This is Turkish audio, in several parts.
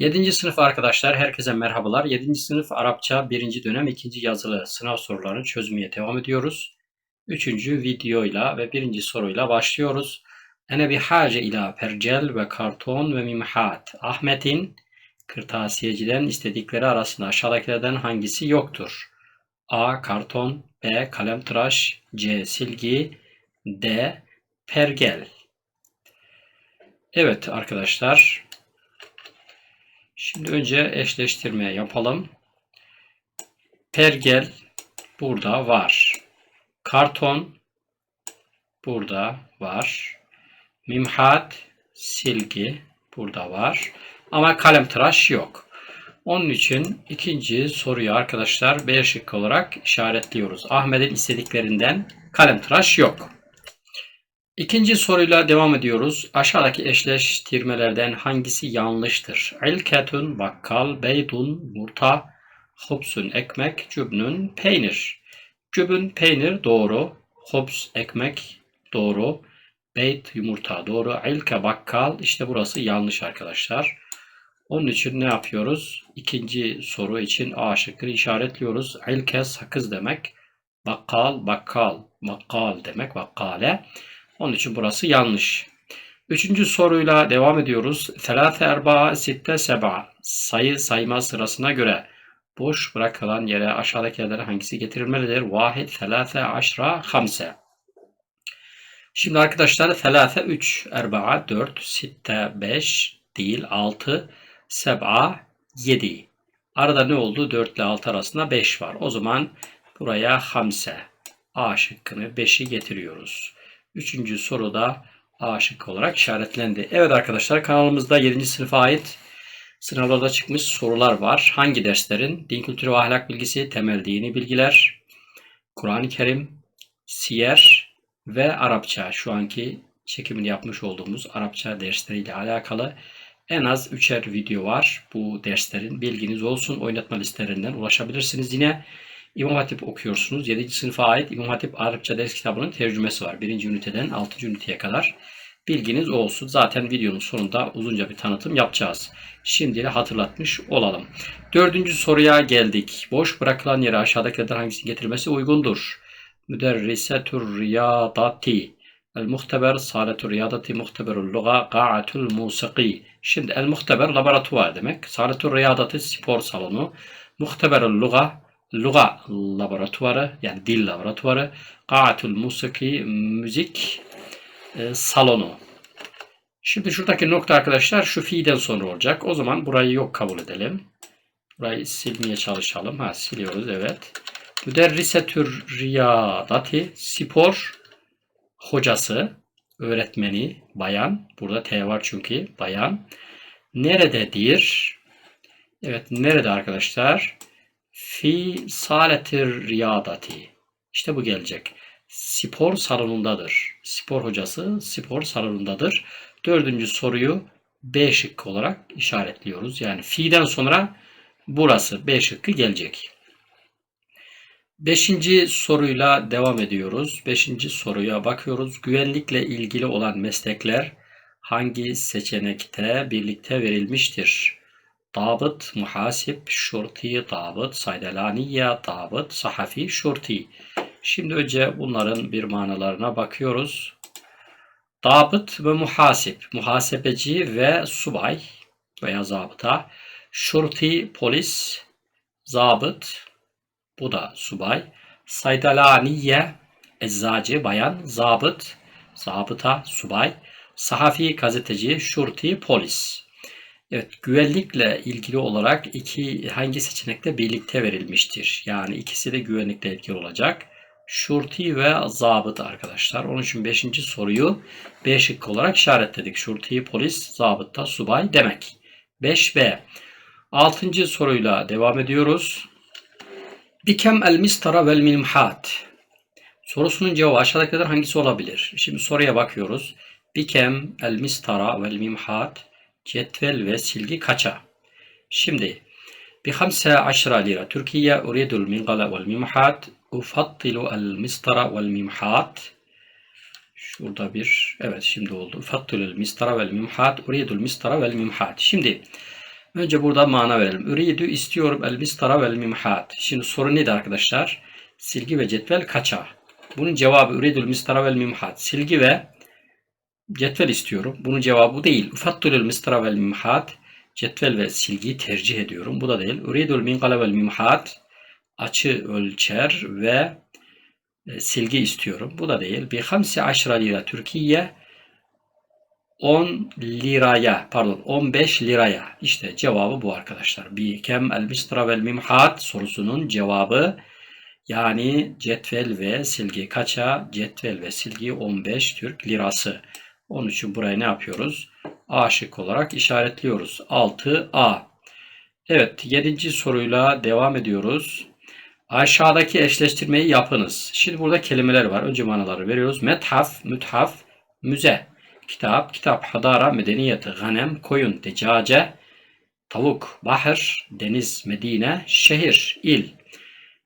7. sınıf arkadaşlar herkese merhabalar. 7. sınıf Arapça 1. dönem 2. yazılı sınav sorularını çözmeye devam ediyoruz. 3. videoyla ve 1. soruyla başlıyoruz. Ene bihace ila percel ve karton ve mimhat. Ahmet'in kırtasiyeciden istedikleri arasında aşağıdakilerden hangisi yoktur? A. Karton B. Kalemtıraş C. Silgi D. Pergel Evet arkadaşlar Şimdi önce eşleştirme yapalım. Pergel burada var. Karton burada var. Mimhat silgi burada var. Ama kalem tıraş yok. Onun için ikinci soruyu arkadaşlar B şıkkı olarak işaretliyoruz. Ahmet'in istediklerinden kalem tıraş yok. İkinci soruyla devam ediyoruz. Aşağıdaki eşleştirmelerden hangisi yanlıştır? İlketun bakkal, beydun murta, hubsun ekmek, cübnün peynir. Cübün peynir doğru, hubs ekmek doğru, beyt yumurta doğru, ilke bakkal işte burası yanlış arkadaşlar. Onun için ne yapıyoruz? İkinci soru için A şıkkını işaretliyoruz. İlke sakız demek. Bakkal, bakkal, bakkal demek, bakkale. Onun için burası yanlış. Üçüncü soruyla devam ediyoruz. Felâfe erba'a sitte seba. Sayı sayma sırasına göre boş bırakılan yere aşağıdakilerden hangisi getirilmelidir? Vahid, felâfe, aşra, hamse. Şimdi arkadaşlar felâfe 3, erba'a 4, sitte 5 değil 6, seb'a 7. Arada ne oldu? 4 ile 6 arasında 5 var. O zaman buraya hamse. A şıkkını 5'i getiriyoruz. Üçüncü soruda A şıkkı olarak işaretlendi. Evet arkadaşlar kanalımızda 7. sınıfa ait sınavlarda çıkmış sorular var. Hangi derslerin? Din kültürü ve ahlak bilgisi, temel dini bilgiler, Kur'an-ı Kerim, siyer ve Arapça. Şu anki çekimini yapmış olduğumuz Arapça dersleriyle alakalı en az üçer video var. Bu derslerin bilginiz olsun. Oynatma listelerinden ulaşabilirsiniz. Yine İmam Hatip okuyorsunuz. 7. sınıfa ait İmam Hatip Arapça ders kitabının tercümesi var. 1. üniteden 6. üniteye kadar. Bilginiz olsun. Zaten videonun sonunda uzunca bir tanıtım yapacağız. Şimdi de hatırlatmış olalım. Dördüncü soruya geldik. Boş bırakılan yere aşağıdakilerden hangisinin getirilmesi uygundur? Müderrisetur riyadati. El muhteber saletur riyadati muhteberul luga qa'atul musiki. Şimdi el muhteber laboratuvar demek. Saletur riyadati spor salonu. Muhteberul luga Luga laboratuvarı yani dil laboratuvarı, Qa'atul musiki müzik e, salonu. Şimdi şuradaki nokta arkadaşlar şu fiilden sonra olacak. O zaman burayı yok kabul edelim. Burayı silmeye çalışalım. Ha siliyoruz evet. Müderrisetür riyadati spor hocası, öğretmeni, bayan. Burada T var çünkü bayan. Nerededir? Evet nerede arkadaşlar? Fi saletir riyadati. İşte bu gelecek. Spor salonundadır. Spor hocası spor salonundadır. Dördüncü soruyu B şıkkı olarak işaretliyoruz. Yani fi'den sonra burası B şıkkı gelecek. Beşinci soruyla devam ediyoruz. Beşinci soruya bakıyoruz. Güvenlikle ilgili olan meslekler hangi seçenekte birlikte verilmiştir? Dabıt, muhasip, şurti, dabıt, saydelaniye, dabıt, sahafi, şurti. Şimdi önce bunların bir manalarına bakıyoruz. Dabıt ve muhasip, muhasebeci ve subay veya zabıta. Şurti, polis, zabıt, bu da subay. Saydelaniye, eczacı, bayan, zabıt, zabıta, subay. Sahafi, gazeteci, şurti, polis. Evet, güvenlikle ilgili olarak iki hangi seçenekte birlikte verilmiştir? Yani ikisi de güvenlikle ilgili olacak. Şurti ve zabıt arkadaşlar. Onun için 5. soruyu B şıkkı olarak işaretledik. Şurti, polis, zabıtta, subay demek. 5B. 6. soruyla devam ediyoruz. Bikem el mistara vel minimhat. Sorusunun cevabı aşağıdakilerden hangisi olabilir? Şimdi soruya bakıyoruz. Bikem el mistara vel minimhat cetvel ve silgi kaça? Şimdi bi 15 lira Türkiye uridul mingala vel mimhat ufattilu el mistara vel Şurada bir evet şimdi oldu. Ufattilu el mistara vel mimhat uridul mistara vel mimhat. Şimdi Önce burada mana verelim. Üridü istiyorum el mistara vel mimhat. Şimdi soru neydi arkadaşlar? Silgi ve cetvel kaça? Bunun cevabı üridül mistara vel mimhat. Silgi ve cetvel istiyorum. Bunun cevabı değil. Ufattulül mistara vel mimhat. Cetvel ve silgiyi tercih ediyorum. Bu da değil. Üridül minkale mimhat. Açı ölçer ve e, silgi istiyorum. Bu da değil. Bir hamsi aşra lira Türkiye 10 liraya pardon 15 liraya. İşte cevabı bu arkadaşlar. Bir kem el mistra vel mimhat sorusunun cevabı yani cetvel ve silgi kaça? Cetvel ve silgi 15 Türk lirası. Onun için buraya ne yapıyoruz? A şık olarak işaretliyoruz. 6A. Evet 7. soruyla devam ediyoruz. Aşağıdaki eşleştirmeyi yapınız. Şimdi burada kelimeler var. Önce manaları veriyoruz. Methaf, müthaf, müze, kitap, kitap, hadara, medeniyet, ganem, koyun, decace, tavuk, bahir, deniz, medine, şehir, il.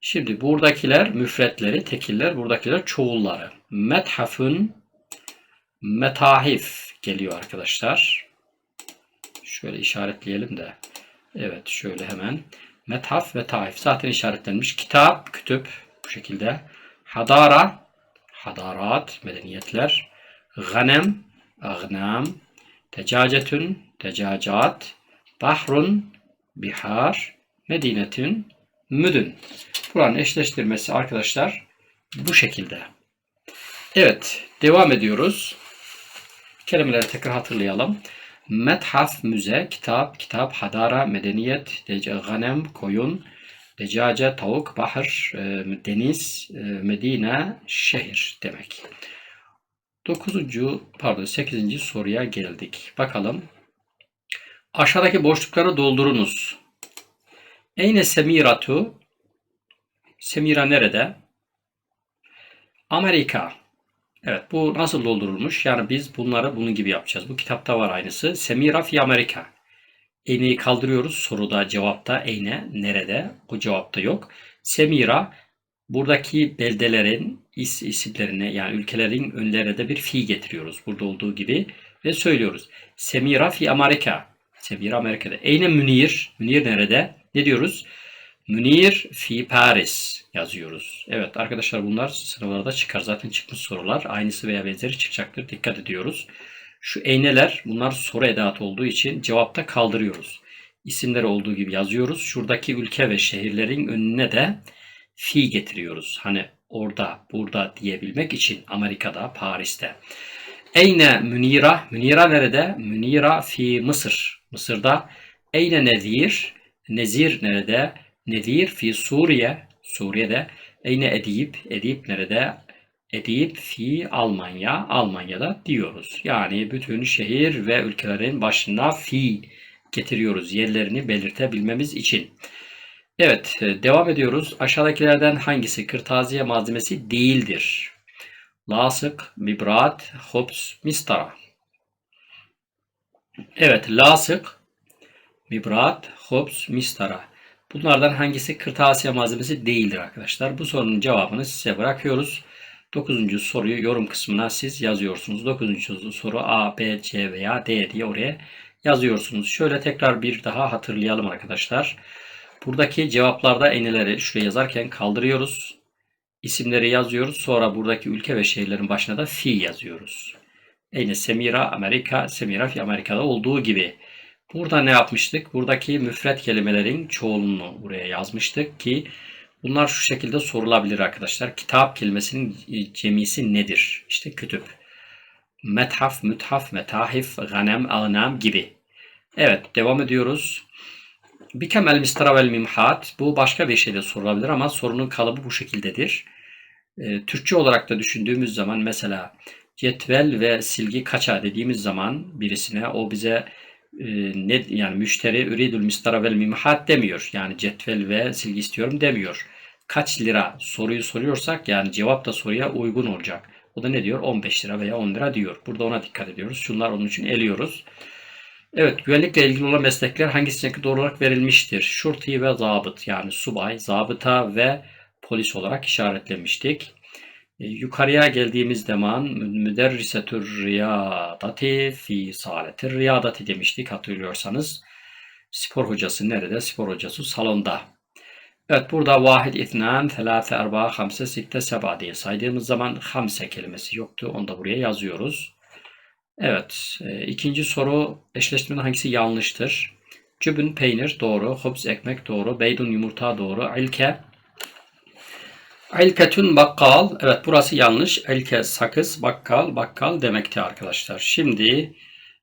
Şimdi buradakiler müfretleri, tekiller, buradakiler çoğulları. Methafun, metahif geliyor arkadaşlar. Şöyle işaretleyelim de. Evet şöyle hemen. Methaf ve taif zaten işaretlenmiş. Kitap, kütüp bu şekilde. Hadara, hadarat, medeniyetler. Ganem, agnam. Tecacetün, tecacat. Bahrun, bihar. Medinetün, müdün. Buranın eşleştirmesi arkadaşlar bu şekilde. Evet, devam ediyoruz. Kelimeleri tekrar hatırlayalım. Methaf, müze, kitap, kitap, hadara, medeniyet, ganem, koyun, decace, tavuk, bahar, e, deniz, e, medine, şehir demek. Dokuzuncu, pardon sekizinci soruya geldik. Bakalım. Aşağıdaki boşlukları doldurunuz. Eyne semiratu? Semira nerede? Amerika. Evet bu nasıl doldurulmuş? Yani biz bunları bunun gibi yapacağız. Bu kitapta var aynısı. Semira fi Amerika. Eyne'yi kaldırıyoruz. Soruda cevapta eyne nerede? Bu cevapta yok. Semira buradaki beldelerin is, isimlerine yani ülkelerin önlerine de bir fi getiriyoruz. Burada olduğu gibi ve söylüyoruz. Semira fi Amerika. Semira Amerika'da. Eyne Münir. Münir nerede? Ne diyoruz? Münir fi Paris yazıyoruz. Evet arkadaşlar bunlar sınavlarda çıkar. Zaten çıkmış sorular. Aynısı veya benzeri çıkacaktır. Dikkat ediyoruz. Şu eyneler bunlar soru edatı olduğu için cevapta kaldırıyoruz. İsimleri olduğu gibi yazıyoruz. Şuradaki ülke ve şehirlerin önüne de fi getiriyoruz. Hani orada, burada diyebilmek için Amerika'da, Paris'te. Eyne Münira. Münira nerede? Münira fi Mısır. Mısır'da. Eyne Nezir. Nezir nerede? Nezir fi Suriye. Suriye'de. Eyne Edip. Edip nerede? Edip fi Almanya. Almanya'da diyoruz. Yani bütün şehir ve ülkelerin başına fi getiriyoruz. Yerlerini belirtebilmemiz için. Evet, e, devam ediyoruz. Aşağıdakilerden hangisi kırtasiye malzemesi değildir? Lasık, mibrat, hops, mistara. Evet, lasık, mibrat, hops, mistara. Bunlardan hangisi kırtasiye malzemesi değildir arkadaşlar? Bu sorunun cevabını size bırakıyoruz. 9. soruyu yorum kısmına siz yazıyorsunuz. 9. soru A, B, C veya D diye oraya yazıyorsunuz. Şöyle tekrar bir daha hatırlayalım arkadaşlar. Buradaki cevaplarda eneleri şuraya yazarken kaldırıyoruz. İsimleri yazıyoruz. Sonra buradaki ülke ve şehirlerin başına da fi yazıyoruz. Eyne Semira Amerika, Semira fi Amerika'da olduğu gibi. Burada ne yapmıştık? Buradaki müfret kelimelerin çoğulunu buraya yazmıştık ki bunlar şu şekilde sorulabilir arkadaşlar. Kitap kelimesinin cemisi nedir? İşte kütüp. Methaf, müthaf, metahif, ganem, ağnam gibi. Evet devam ediyoruz. Bikem el mistara vel mimhat. Bu başka bir şeyde sorulabilir ama sorunun kalıbı bu şekildedir. E, Türkçe olarak da düşündüğümüz zaman mesela cetvel ve silgi kaça dediğimiz zaman birisine o bize e, ne yani müşteri üridül mistara vel mimhat demiyor. Yani cetvel ve silgi istiyorum demiyor. Kaç lira soruyu soruyorsak yani cevap da soruya uygun olacak. O da ne diyor? 15 lira veya 10 lira diyor. Burada ona dikkat ediyoruz. Şunlar onun için eliyoruz. Evet, güvenlikle ilgili olan meslekler hangisine doğru olarak verilmiştir? Şurti ve zabıt yani subay, zabıta ve polis olarak işaretlemiştik. E, yukarıya geldiğimiz zaman müderrisetür riyadati fi saletir riyadati demiştik hatırlıyorsanız. Spor hocası nerede? Spor hocası salonda. Evet burada vahid, ithnan, thelâfe, erba, hamse, sitte, seba diye saydığımız zaman hamse kelimesi yoktu. Onu da buraya yazıyoruz. Evet. e, ikinci soru eşleştirmenin hangisi yanlıştır? Cübün peynir doğru. Hubs ekmek doğru. Beydun yumurta doğru. İlke İlketün bakkal. Evet burası yanlış. İlke sakız, bakkal, bakkal demekti arkadaşlar. Şimdi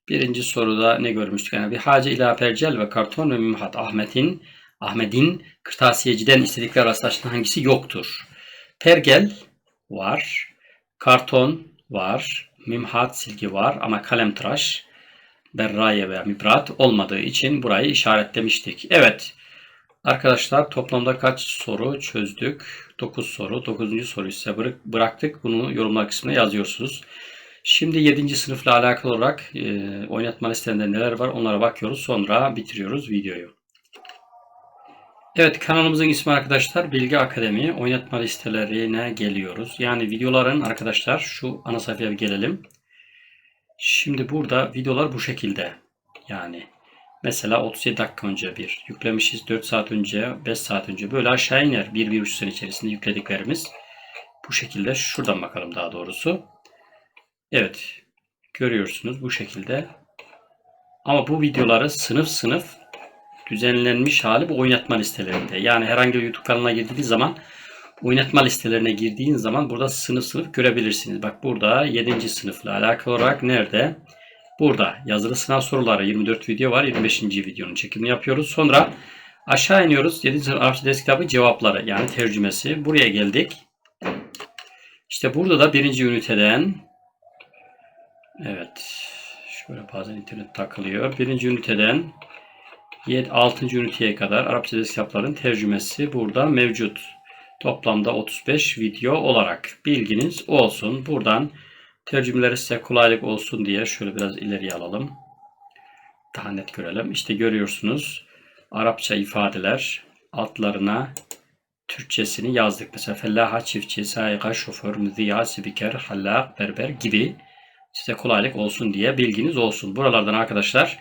birinci soruda ne görmüştük? Yani bir hacı ila percel ve karton ve mimhat. Ahmet'in Ahmet'in kırtasiyeciden istedikleri arasında hangisi yoktur? Pergel var. Karton var. Mimhat silgi var ama kalem tıraş berraye veya mibrat olmadığı için burayı işaretlemiştik. Evet. Arkadaşlar toplamda kaç soru çözdük? 9 soru. 9. soruyu bırak- bıraktık. Bunu yorumlar kısmına yazıyorsunuz. Şimdi 7. sınıfla alakalı olarak e, oynatma listelerinde neler var onlara bakıyoruz. Sonra bitiriyoruz videoyu. Evet kanalımızın ismi arkadaşlar Bilgi Akademi. Oynatma listelerine geliyoruz. Yani videoların arkadaşlar şu ana sayfaya bir gelelim. Şimdi burada videolar bu şekilde. Yani mesela 37 dakika önce bir yüklemişiz. 4 saat önce, 5 saat önce böyle aşağı iner. 1-1,5 sene içerisinde yüklediklerimiz. Bu şekilde şuradan bakalım daha doğrusu. Evet. Görüyorsunuz bu şekilde. Ama bu videoları sınıf sınıf düzenlenmiş hali bu oynatma listelerinde. Yani herhangi bir YouTube kanalına girdiğiniz zaman oynatma listelerine girdiğin zaman burada sınıf sınıf görebilirsiniz. Bak burada 7. sınıfla alakalı olarak nerede? Burada yazılı sınav soruları 24 video var. 25. videonun çekimini yapıyoruz. Sonra aşağı iniyoruz. 7. sınıf Arapça ders kitabı cevapları yani tercümesi. Buraya geldik. İşte burada da birinci üniteden evet şöyle bazen internet takılıyor. Birinci üniteden 6. üniteye kadar Arapça ders kitapların tercümesi burada mevcut. Toplamda 35 video olarak bilginiz olsun. Buradan tercümeleri size kolaylık olsun diye şöyle biraz ileriye alalım. Daha net görelim. İşte görüyorsunuz Arapça ifadeler altlarına Türkçesini yazdık. Mesela fellaha, çiftçi, sayiga, şoför, müziya, spiker, hallak, berber gibi size kolaylık olsun diye bilginiz olsun. Buralardan arkadaşlar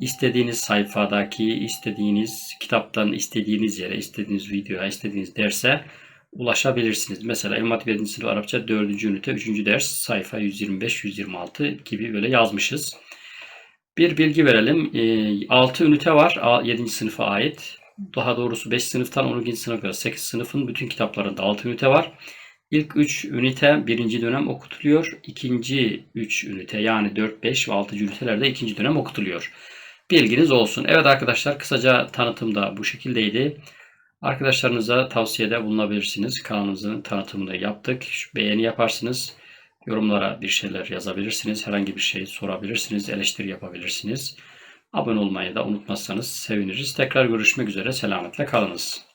istediğiniz sayfadaki, istediğiniz kitaptan, istediğiniz yere, istediğiniz videoya, istediğiniz derse ulaşabilirsiniz. Mesela Hatip 7. sınıf Arapça 4. ünite 3. ders sayfa 125-126 gibi böyle yazmışız. Bir bilgi verelim. 6 ünite var 7. sınıfa ait. Daha doğrusu 5 sınıftan 12. sınıfa kadar 8 sınıfın bütün kitaplarında 6 ünite var. İlk 3 ünite birinci dönem okutuluyor. İkinci 3 ünite yani 4, 5 ve 6. ünitelerde ikinci dönem okutuluyor. Bilginiz olsun. Evet arkadaşlar kısaca tanıtım da bu şekildeydi. Arkadaşlarınıza tavsiyede bulunabilirsiniz. Kanalımızın tanıtımını yaptık. Beğeni yaparsınız. Yorumlara bir şeyler yazabilirsiniz. Herhangi bir şey sorabilirsiniz. Eleştiri yapabilirsiniz. Abone olmayı da unutmazsanız seviniriz. Tekrar görüşmek üzere. Selametle kalınız.